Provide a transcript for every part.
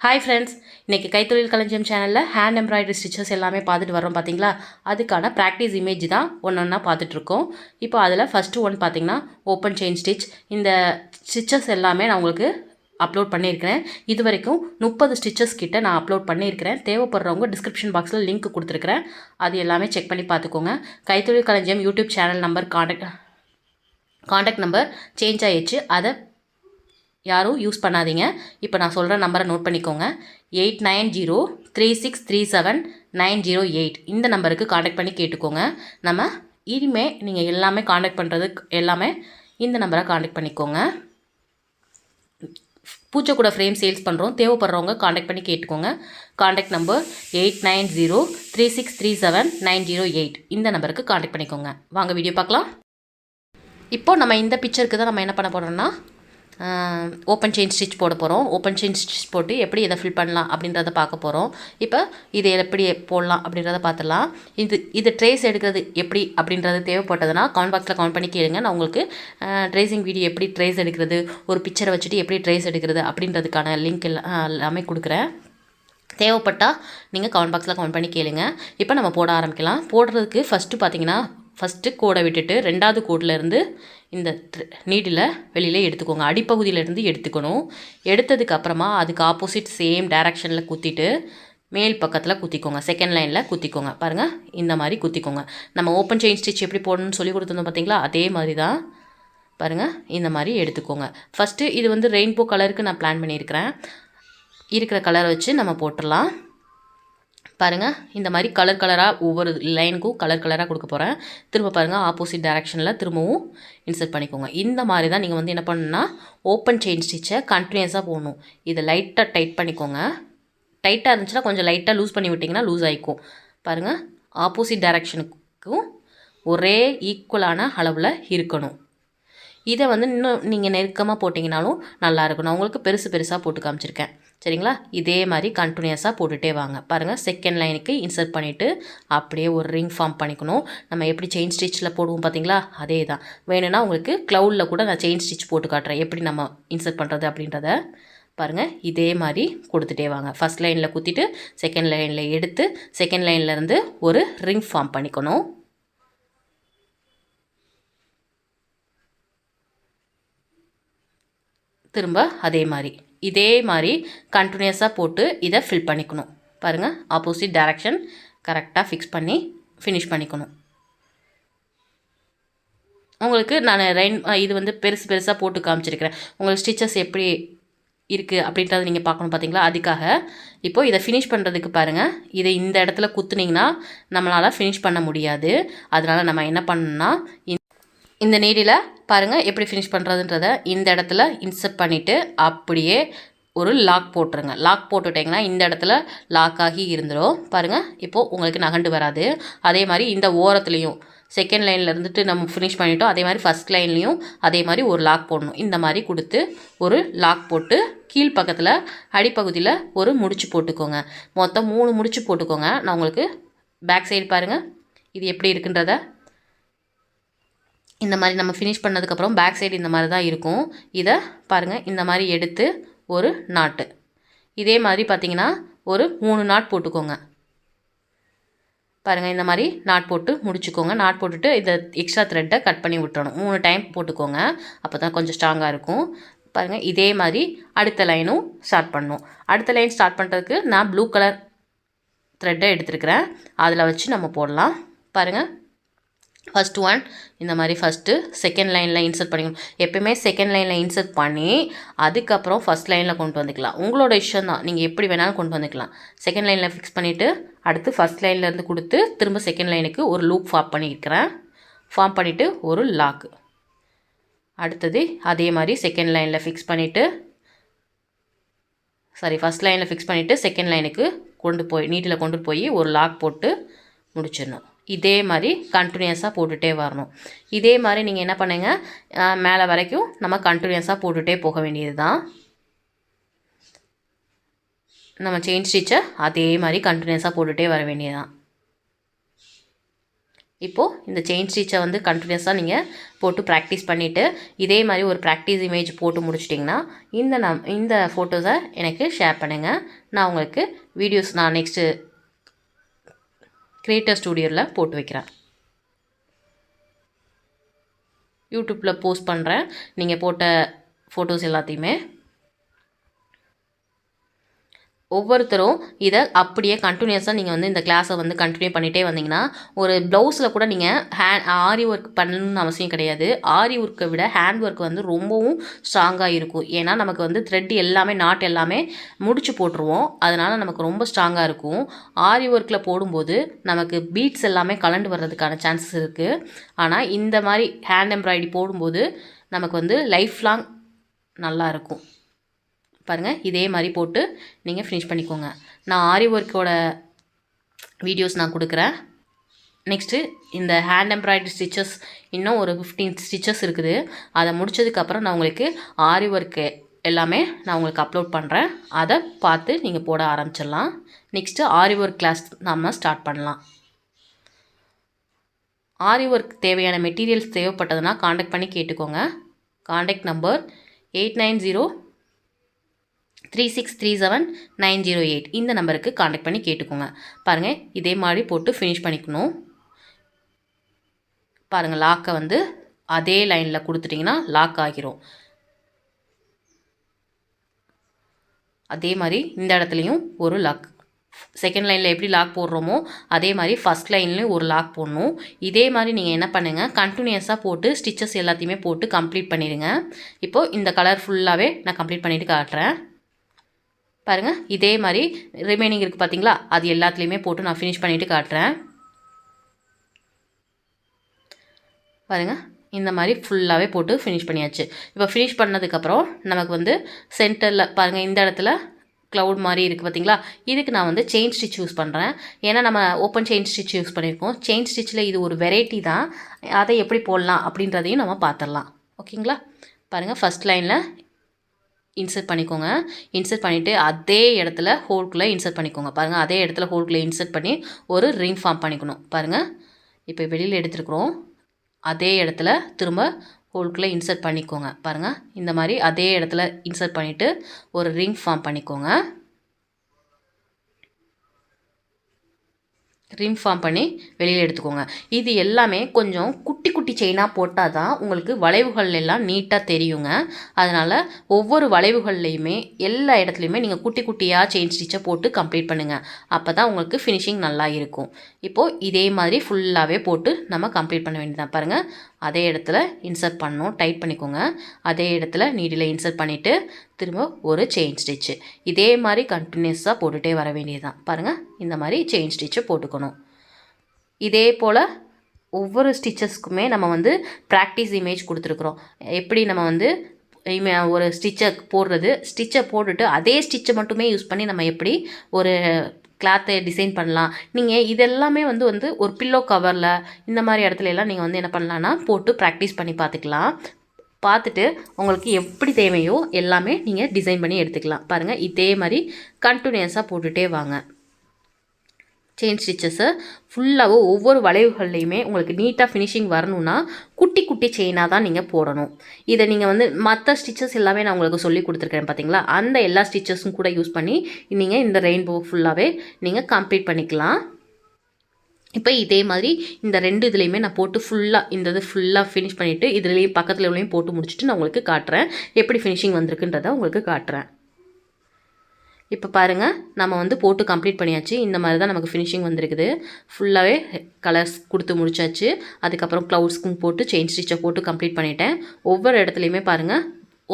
Hi friends இன்றைக்கி கைத்தொழில் களஞ்சியம் சேனலில் ஹேண்ட் எம்ப்ராய்டரி ஸ்டிச்சஸ் எல்லாமே பார்த்துட்டு வரோம் பார்த்தீங்களா அதுக்கான ப்ராக்டிஸ் இமேஜ் தான் ஒன்று ஒன்றா பார்த்துட்ருக்கோம் இப்போ அதில் ஃபஸ்ட்டு ஒன் பார்த்தீங்கன்னா ஓப்பன் செயின் ஸ்டிச் இந்த ஸ்டிச்சஸ் எல்லாமே நான் உங்களுக்கு அப்லோட் பண்ணியிருக்கிறேன். இது வரைக்கும் முப்பது ஸ்டிச்சஸ் கிட்ட நான் அப்லோட் பண்ணியிருக்கிறேன். தேவைப்படுறவங்க டிஸ்கிரிப்ஷன் பாக்ஸில் லிங்க் கொடுத்துருக்குறேன். அது எல்லாமே செக் பண்ணி பார்த்துக்கோங்க. Kaithozhil Kalanjiyam YouTube channel number contact contact number change ஆயிடுச்சு. அதை யாரும் யூஸ் பண்ணாதீங்க. இப்போ நான் சொல்கிற நம்பரை நோட் பண்ணிக்கோங்க. Eight nine zero three six three seven nine zero eight இந்த நம்பருக்கு காண்டாக்ட் பண்ணி கேட்டுக்கோங்க. நம்ம இனிமே நீங்கள் எல்லாமே காண்டாக்ட் பண்ணுறதுக்கு எல்லாமே இந்த நம்பரை காண்டாக்ட் பண்ணிக்கோங்க. பூச்சக்கூட ஃப்ரேம் சேல்ஸ் பண்ணுறோம் தேவைப்படுறவங்க காண்டாக்ட் பண்ணி கேட்டுக்கோங்க. Contact number eight nine zero three six three seven nine zero eight இந்த நம்பருக்கு காண்டாக்ட் பண்ணிக்கோங்க. வாங்க வீடியோ பார்க்கலாம். இப்போ நம்ம இந்த பிக்சருக்கு தான் நம்ம என்ன பண்ண போகிறோம்னா ஓப்பன் செயின் ஸ்டிச் போட போகிறோம் ஓப்பன் செயின் ஸ்டிச் போட்டு எப்படி இதை ஃபில் பண்ணலாம் அப்படின்றத பார்க்க போகிறோம் இப்போ இதை எப்படி போடலாம் அப்படின்றத பார்த்துடலாம். இது இது ட்ரேஸ் எடுக்கிறது எப்படி அப்படின்றது தேவைப்பட்டதுன்னா கமெண்ட் பாக்ஸில் கமெண்ட் பண்ணி கேளுங்க. நான் உங்களுக்கு ட்ரேசிங் வீடியோ எப்படி ட்ரேஸ் எடுக்கிறது ஒரு பிக்சரை வச்சுட்டு எப்படி ட்ரேஸ் எடுக்கிறது அப்படின்றதுக்கான லிங்க் எல்லாம் எல்லாமே கொடுக்குறேன். தேவைப்பட்டால் நீங்கள் கமெண்ட் பாக்ஸில் கமெண்ட் பண்ணி கேளுங்க. இப்போ நம்ம போட ஆரம்பிக்கலாம். போடுறதுக்கு ஃபஸ்ட்டு பார்த்தீங்கன்னா ஃபஸ்ட்டு கோடை விட்டுட்டு ரெண்டாவது கோட்டிலேருந்து இந்த நீட்டில் வெளியில் எடுத்துக்கோங்க. அடிப்பகுதியிலேருந்து எடுத்துக்கணும். எடுத்ததுக்கு அப்புறமா அதுக்கு ஆப்போசிட் சேம் டைரக்ஷனில் குத்திட்டு மேல் பக்கத்தில் குத்திக்கோங்க. செகண்ட் லைனில் குத்திக்கோங்க. பாருங்கள் இந்த மாதிரி குத்திக்கோங்க. நம்ம ஓப்பன் செயின் ஸ்டிச் எப்படி போடணும்னு சொல்லி கொடுத்துருந்தோம் பார்த்தீங்களா அதே மாதிரி தான். பாருங்கள் இந்த மாதிரி எடுத்துக்கோங்க. ஃபஸ்ட்டு இது வந்து ரெயின்போ கலருக்கு நான் பிளான் பண்ணியிருக்கிறேன். இருக்கிற கலரை வச்சு நம்ம போட்டுடலாம். பாருங்கள் இந்த மாதிரி கலர் கலராக ஒவ்வொரு லைனுக்கும் கலர் கலராக கொடுக்க போகிறேன் திரும்ப பாருங்கள் ஆப்போசிட் டேரெக்ஷனில் திரும்பவும் இன்சர்ட் பண்ணிக்கோங்க. இந்த மாதிரி தான் நீங்கள் வந்து என்ன பண்ணணும்னா ஓப்பன் செயின் ஸ்டிச்சை கண்டினியூஸாக போடணும். இதை லைட்டாக டைட் பண்ணிக்கோங்க. டைட்டாக இருந்துச்சுன்னா கொஞ்சம் லைட்டாக லூஸ் பண்ணி விட்டிங்கன்னா லூஸ் ஆகிக்கும் பாருங்கள் ஆப்போசிட் டேரக்ஷனுக்கும் ஒரே ஈக்குவலான அளவில் இருக்கணும். இதை வந்து இன்னும் நீங்கள் நெருக்கமாக போட்டிங்கனாலும் நல்லாயிருக்கும் நான் உங்களுக்கு பெருசு பெருசாக போட்டு காமிச்சிருக்கேன். சரிங்களா? இதே மாதிரி கண்டினியூஸாக போட்டுகிட்டே வாங்க. பாருங்கள் செகண்ட் லைனுக்கு இன்சர்ட் பண்ணிவிட்டு அப்படியே ஒரு ரிங் ஃபார்ம் பண்ணிக்கணும். நம்ம எப்படி செயின் ஸ்டிச்சில் போடுவோம் பார்த்தீங்களா அதே தான் வேணும்னா உங்களுக்கு க்ளவுடில் கூட நான் செயின் ஸ்டிச் போட்டு காட்டுறேன். எப்படி நம்ம இன்சர்ட் பண்ணுறது அப்படின்றத. பாருங்கள் இதே மாதிரி கொடுத்துட்டே வாங்க. ஃபஸ்ட் லைனில் குத்திட்டு செகண்ட் லைனில் எடுத்து செகண்ட் லைன்லேருந்து ஒரு ரிங் ஃபார்ம் பண்ணிக்கணும். திரும்ப அதே மாதிரி. இதே மாதிரி கண்டினியூஸாக போட்டு இதை ஃபில் பண்ணிக்கணும். பாருங்கள் ஆப்போசிட் டைரக்ஷன் கரெக்டாக ஃபிக்ஸ் பண்ணி ஃபினிஷ் பண்ணிக்கணும். உங்களுக்கு நான் ரெயின் இது வந்து பெருசு பெருசாக போட்டு காமிச்சிருக்கிறேன். உங்களுக்கு ஸ்டிச்சஸ் எப்படி இருக்குது அப்படின்றத நீங்கள் பார்க்கணும் பார்த்தீங்களா அதுக்காக இப்போது இதை ஃபினிஷ் பண்ணுறதுக்கு பாருங்கள் இதை இந்த இடத்துல குத்துனிங்கன்னா நம்மளால் ஃபினிஷ் பண்ண முடியாது. அதனால் நம்ம என்ன பண்ணணும்னா இந்த நீடியில் பாருங்கள் எப்படி ஃபினிஷ் பண்ணுறதுன்றத இந்த இடத்துல இன்சர்ட் பண்ணிவிட்டு அப்படியே ஒரு லாக் போட்டுருங்க. லாக் போட்டுட்டிங்கன்னா இந்த இடத்துல லாக் ஆகி இருந்துடும் பாருங்கள் இப்போது உங்களுக்கு நகண்டு வராது. அதே மாதிரி இந்த ஓரத்துலேயும் செகண்ட் லைனில் இருந்துட்டு நம்ம ஃபினிஷ் பண்ணிட்டோம். அதே மாதிரி ஃபஸ்ட் லைன்லேயும் அதே மாதிரி ஒரு லாக் போடணும். இந்த மாதிரி கொடுத்து ஒரு லாக் போட்டு கீழ் பக்கத்தில் அடிப்பகுதியில் ஒரு முடிச்சு போட்டுக்கோங்க. மொத்தம் மூணு முடிச்சு போட்டுக்கோங்க. நான் உங்களுக்கு பேக் சைடு பாருங்கள் இது எப்படி இருக்குன்றத இந்த மாதிரி நம்ம ஃபினிஷ் பண்ணதுக்கப்புறம் பேக் சைடு இந்த மாதிரி தான் இருக்கும். இதை பாருங்கள் இந்த மாதிரி எடுத்து ஒரு நாட்டு இதே மாதிரி பார்த்தீங்கன்னா ஒரு மூணு நாட் போட்டுக்கோங்க. பாருங்கள் இந்த மாதிரி நாட் போட்டு முடிச்சுக்கோங்க. நாட் போட்டுட்டு இந்த எக்ஸ்ட்ரா த்ரெட்டை கட் பண்ணி விட்டுறணும். மூணு டைம் போட்டுக்கோங்க. அப்போ தான் கொஞ்சம் ஸ்ட்ராங்காக இருக்கும். பாருங்கள் இதே மாதிரி அடுத்த லைனும் ஸ்டார்ட் பண்ணணும். அடுத்த லைன் ஸ்டார்ட் பண்ணுறதுக்கு நான் ப்ளூ கலர் த்ரெட்டை எடுத்துருக்கிறேன். அதில் வச்சு நம்ம போடலாம். பாருங்கள் ஃபஸ்ட் ஒன் இந்த மாதிரி ஃபஸ்ட்டு செகண்ட் லைனில் இன்சர்ட் பண்ணிக்கணும். எப்பயுமே செகண்ட் லைனில் இன்சர்ட் பண்ணி அதுக்கப்புறம் ஃபஸ்ட் லைனில் கொண்டு வந்துக்கலாம். உங்களோட இஷ்டம் தான். நீங்கள் எப்படி வேணாலும் கொண்டு வந்துக்கலாம். செகண்ட் லைனில் ஃபிக்ஸ் பண்ணிவிட்டு அடுத்து ஃபஸ்ட் லைன்லேருந்து கொடுத்து திரும்ப செகண்ட் லைனுக்கு ஒரு லூப் ஃபார்ம் பண்ணியிருக்கிறேன் ஃபார்ம் பண்ணிவிட்டு ஒரு லாக்கு அடுத்தது அதே மாதிரி செகண்ட் லைனில் ஃபிக்ஸ் பண்ணிவிட்டு சாரி ஃபஸ்ட் லைனில் ஃபிக்ஸ் பண்ணிவிட்டு செகண்ட் லைனுக்கு கொண்டு போய் நீட்டில் கொண்டு போய் ஒரு லாக் போட்டு முடிச்சிடணும். இதே மாதிரி கண்டினியூஸாக போட்டுகிட்டே வரணும். இதே மாதிரி நீங்கள் என்ன பண்ணுங்கள் மேலே வரைக்கும் நம்ம கண்டினியூஸாக போட்டுகிட்டே போக வேண்டியது தான் நம்ம செயின் ஸ்டிச்சை அதே மாதிரி கண்டினியூஸாக போட்டுகிட்டே வர வேண்டியது தான் இப்போது இந்த செயின் ஸ்டிச்சை வந்து கண்டினியூஸாக நீங்கள் போட்டு ப்ராக்டிஸ் பண்ணிவிட்டு இதே மாதிரி ஒரு ப்ராக்டிஸ் இமேஜ் போட்டு முடிச்சிட்டிங்கன்னா இந்த நம் இந்த ஃபோட்டோஸை எனக்கு ஷேர் பண்ணுங்கள் நான் உங்களுக்கு வீடியோஸ் நான் நெக்ஸ்ட்டு கிரியேட்டர் ஸ்டூடியோவில் போட்டு வைக்கிறேன். யூடியூப்பில் போஸ்ட் பண்ணுறேன் நீங்கள் போட்ட ஃபோட்டோஸ் எல்லாத்தையுமே ஒவ்வொருத்தரும் இதை அப்படியே கண்டினியூஸாக நீங்கள் வந்து இந்த கிளாஸை வந்து கண்டினியூ பண்ணிகிட்டே வந்தீங்கன்னா ஒரு ப்ளவுஸில் கூட நீங்கள் ஹேண்ட் ஆரி ஒர்க் பண்ணணும்னு அவசியம் கிடையாது. ஆரி ஒர்க்கை விட ஹேண்ட் ஒர்க் வந்து ரொம்பவும் ஸ்ட்ராங்காக இருக்கும். ஏன்னா நமக்கு வந்து த்ரெட் எல்லாமே நாட் எல்லாமே முடிச்சு போட்டுருவோம். அதனால் நமக்கு ரொம்ப ஸ்ட்ராங்காக இருக்கும். ஆரி ஒர்க்கில் போடும்போது நமக்கு பீட்ஸ் எல்லாமே கலண்டு வர்றதுக்கான சான்சஸ் இருக்குது ஆனால் இந்த மாதிரி ஹேண்ட் எம்ப்ராய்டரி போடும்போது நமக்கு வந்து லைஃப் லாங் நல்லாயிருக்கும் பாருங்கள் இதே மாதிரி போட்டு நீங்கள் ஃபினிஷ் பண்ணிக்கோங்க. நான் ஆரி ஒர்க்கோட வீடியோஸ் நான் கொடுக்குறேன். நெக்ஸ்ட்டு இந்த ஹேண்ட் எம்ப்ராய்டரி ஸ்டிச்சஸ் இன்னும் ஒரு ஃபிஃப்டீன் ஸ்டிச்சஸ் இருக்குது. அதை முடிச்சதுக்கப்புறம் நான் உங்களுக்கு ஆரி ஒர்க்கு எல்லாமே நான் உங்களுக்கு அப்லோட் பண்ணுறேன் அதை பார்த்து நீங்கள் போட ஆரம்பிச்சிடலாம். நெக்ஸ்ட்டு ஆரி ஒர்க் கிளாஸ் நம்ம ஸ்டார்ட் பண்ணலாம். ஆரி ஒர்க் தேவையான மெட்டீரியல்ஸ் தேவைப்பட்டதுன்னா காண்டாக்ட் பண்ணி கேட்டுக்கோங்க. Contact number eight nine zero three six three seven nine zero eight இந்த நம்பருக்கு காண்டாக்ட் பண்ணி கேட்டுக்கோங்க. பாருங்கள் இதே மாதிரி போட்டு ஃபினிஷ் பண்ணிக்கணும். பாருங்கள் லாக்கை வந்து அதே லைனில் கொடுத்துட்டிங்கன்னா லாக் ஆகிரும். அதே மாதிரி இந்த இடத்துலையும் ஒரு லாக் செகண்ட் லைனில் எப்படி லாக் போடுறோமோ அதே மாதிரி ஃபஸ்ட் லைன்லேயும் ஒரு லாக் போடணும். இதே மாதிரி நீங்கள் என்ன பண்ணுங்கள் கண்டினியூஸாக போட்டு ஸ்டிச்சஸ் எல்லாத்தையுமே போட்டு கம்ப்ளீட் பண்ணிடுங்க. இப்போது இந்த கலர் ஃபுல்லாகவே நான் கம்ப்ளீட் பண்ணிவிட்டு காட்டுறேன். பாருங்கள் இதே மாதிரி ரிமைனிங் இருக்குது பார்த்தீங்களா அது எல்லாத்துலேயுமே போட்டு நான் ஃபினிஷ் பண்ணிவிட்டு காட்டுறேன். பாருங்கள் இந்த மாதிரி ஃபுல்லாகவே போட்டு ஃபினிஷ் பண்ணியாச்சு. இப்போ ஃபினிஷ் பண்ணதுக்கப்புறம் நமக்கு வந்து சென்டரில் பாருங்கள் இந்த இடத்துல க்ளவுட் மாதிரி இருக்குது பார்த்தீங்களா இதுக்கு நான் வந்து செயின் ஸ்டிச் யூஸ் பண்ணுறேன் ஏன்னா நம்ம ஓப்பன் செயின் ஸ்டிச் யூஸ் பண்ணியிருக்கோம் செயின் ஸ்டிச்சில் இது ஒரு வெரைட்டி தான். அதை எப்படி போடலாம் அப்படின்றதையும் நம்ம பார்த்துடலாம். ஓகேங்களா? பாருங்கள் ஃபஸ்ட் லைனில் இன்சர்ட் பண்ணிக்கோங்க. இன்சர்ட் பண்ணிவிட்டு அதே இடத்துல ஹோல்குள்ளே இன்சர்ட் பண்ணிக்கோங்க. பாருங்கள் அதே இடத்துல ஹோல்குள்ளே இன்சர்ட் பண்ணி ஒரு ரிங் ஃபார்ம் பண்ணிக்கணும். பாருங்கள் இப்போ வெளியில் எடுத்துருக்குறோம். அதே இடத்துல திரும்ப ஹோல்குள்ளே இன்சர்ட் பண்ணிக்கோங்க. பாருங்கள் இந்த மாதிரி அதே இடத்துல இன்சர்ட் பண்ணிவிட்டு ஒரு ரிங் ஃபார்ம் பண்ணிக்கோங்க. ரிம் ஃபார்ம் பண்ணி வெளியில் எடுத்துக்கோங்க. இது எல்லாமே கொஞ்சம் குட்டி குட்டி செயினாக போட்டால் தான் உங்களுக்கு வளைவுகள் எல்லாம் நீட்டாக தெரியுங்க. அதனால் ஒவ்வொரு வளைவுகள்லையுமே எல்லா இடத்துலையுமே நீங்கள் குட்டி குட்டியாக செயின் ஸ்டிச்சை போட்டு கம்ப்ளீட் பண்ணுங்கள் அப்போ தான் உங்களுக்கு ஃபினிஷிங் நல்லா இருக்கும். இப்போது இதே மாதிரி ஃபுல்லாகவே போட்டு நம்ம கம்ப்ளீட் பண்ண வேண்டியதான் பாருங்கள் அதே இடத்துல இன்சர்ட் பண்ணணும். டைட் பண்ணிக்கோங்க. அதே இடத்துல நீடில் இன்சர்ட் பண்ணிவிட்டு திரும்ப ஒரு செயின் ஸ்டிச்சு இதே மாதிரி கண்டினியூஸாக போட்டுகிட்டே வர வேண்டியது தான் பாருங்கள் இந்த மாதிரி செயின் ஸ்டிச்சை போட்டுக்கணும். இதே போல் ஒவ்வொரு ஸ்டிச்சஸ்க்குமே நம்ம வந்து ப்ராக்டிஸ் இமேஜ் கொடுத்துருக்குறோம். எப்படி நம்ம வந்து இமே ஒரு ஸ்டிச்சை போடுறது? ஸ்டிச்சை போட்டுட்டு அதே ஸ்டிச்சை மட்டுமே யூஸ் பண்ணி நம்ம எப்படி ஒரு கிளாத்தை டிசைன் பண்ணலாம். நீங்கள் இதெல்லாமே வந்து வந்து ஒரு பில்லோ கவரில் இந்த மாதிரி இடத்துல எல்லாம் நீங்கள் வந்து என்ன பண்ணலான்னா போட்டு ப்ராக்டிஸ் பண்ணி பார்த்துக்கலாம். பார்த்துட்டு உங்களுக்கு எப்படி தேவையோ எல்லாமே நீங்கள் டிசைன் பண்ணி எடுத்துக்கலாம். பாருங்கள் இதே மாதிரி கண்டினியூஸாக போட்டுகிட்டே வாங்க. செயின் ஸ்டிச்சஸை ஃபுல்லாகவும் ஒவ்வொரு வளைவுகள்லையுமே உங்களுக்கு நீட்டாக ஃபினிஷிங் வரணும்னா குட்டி குட்டி செயினாக தான் நீங்கள் போடணும். இதை நீங்கள் வந்து மற்ற ஸ்டிச்சஸ் எல்லாமே நான் உங்களுக்கு சொல்லி கொடுத்துருக்கேன் பார்த்தீங்களா அந்த எல்லா ஸ்டிச்சஸும் கூட யூஸ் பண்ணி நீங்கள் இந்த ரெயின்போ ஃபுல்லாகவே நீங்கள் கம்ப்ளீட் பண்ணிக்கலாம். இப்போ இதே மாதிரி இந்த ரெண்டு இதுலேயுமே நான் போட்டு ஃபுல்லாக இந்த இது ஃபுல்லாக ஃபினிஷ் பண்ணிவிட்டு இதுலேயும் பக்கத்தில் உள்ளேயும் போட்டு முடிச்சுட்டு நான் உங்களுக்கு காட்டுறேன். எப்படி ஃபினிஷிங் வந்திருக்குன்றதை உங்களுக்கு காட்டுறேன். இப்போ பாருங்கள் நம்ம வந்து போட்டு கம்ப்ளீட் பண்ணியாச்சு. இந்த மாதிரி தான் நமக்கு ஃபினிஷிங் வந்திருக்குது. ஃபுல்லாகவே கலர்ஸ் கொடுத்து முடிச்சாச்சு. அதுக்கப்புறம் க்ளவுட்ஸ்க்கும் போட்டு செயின் ஸ்டிச்சை போட்டு கம்ப்ளீட் பண்ணிட்டேன். ஒவ்வொரு இடத்துலையுமே பாருங்கள்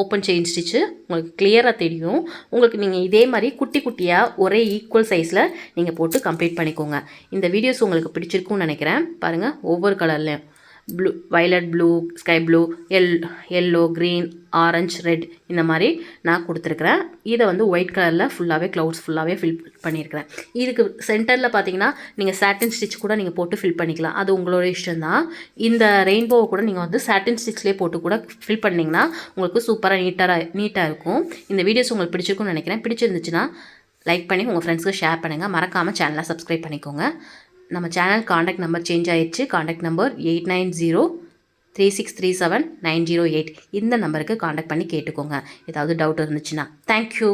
ஓப்பன் செயின் ஸ்டிச்சு உங்களுக்கு கிளியராக தெரியும். உங்களுக்கு நீங்கள் இதே மாதிரி குட்டி குட்டியாக ஒரே ஈக்குவல் சைஸில் நீங்கள் போட்டு கம்ப்ளீட் பண்ணிக்கோங்க. இந்த வீடியோஸ் உங்களுக்கு பிடிச்சிருக்கும்னு நினைக்கிறேன். பாருங்கள் ஒவ்வொரு கலர்லேயும் blue violet blue sky blue L yellow green orange red இந்த மாதிரி நான் கொடுத்துருக்குறேன். இதை வந்து ஒயிட் கலரில் ஃபுல்லாகவே க்ளவுட்ஸ் ஃபுல்லாகவே ஃபில் பண்ணியிருக்கிறேன். இதுக்கு சென்டரில் பார்த்தீங்கன்னா நீங்கள் சாட்டின் ஸ்டிச் கூட நீங்கள் போட்டு ஃபில் பண்ணிக்கலாம். அது உங்களோட இஷ்டம்தான். இந்த ரெயின்போவை கூட நீங்கள் வந்து சாட்டின் ஸ்டிச்லேயே போட்டு கூட ஃபில் பண்ணிங்கன்னா உங்களுக்கு சூப்பராக நீட்டாக நீட்டாக இருக்கும். இந்த வீடியோஸ் உங்களுக்கு பிடிச்சிருக்கும்னு நினைக்கிறேன். பிடிச்சிருந்துச்சுன்னா லைக் பண்ணி உங்கள் ஃப்ரெண்ட்ஸ்க்கு ஷேர் பண்ணுங்கள் மறக்காமல் சேனலை சப்ஸ்கிரைப் பண்ணிக்கோங்க. நம்ம சேனல் காண்டாக்ட் நம்பர் சேஞ்ச் ஆயிடுச்சு. Contact number eight nine zero three six three seven nine zero eight இந்த நம்பருக்கு காண்டாக்ட் பண்ணி கேட்டுக்கோங்க. ஏதாவது டவுட் இருந்துச்சுன்னா. தேங்க்யூ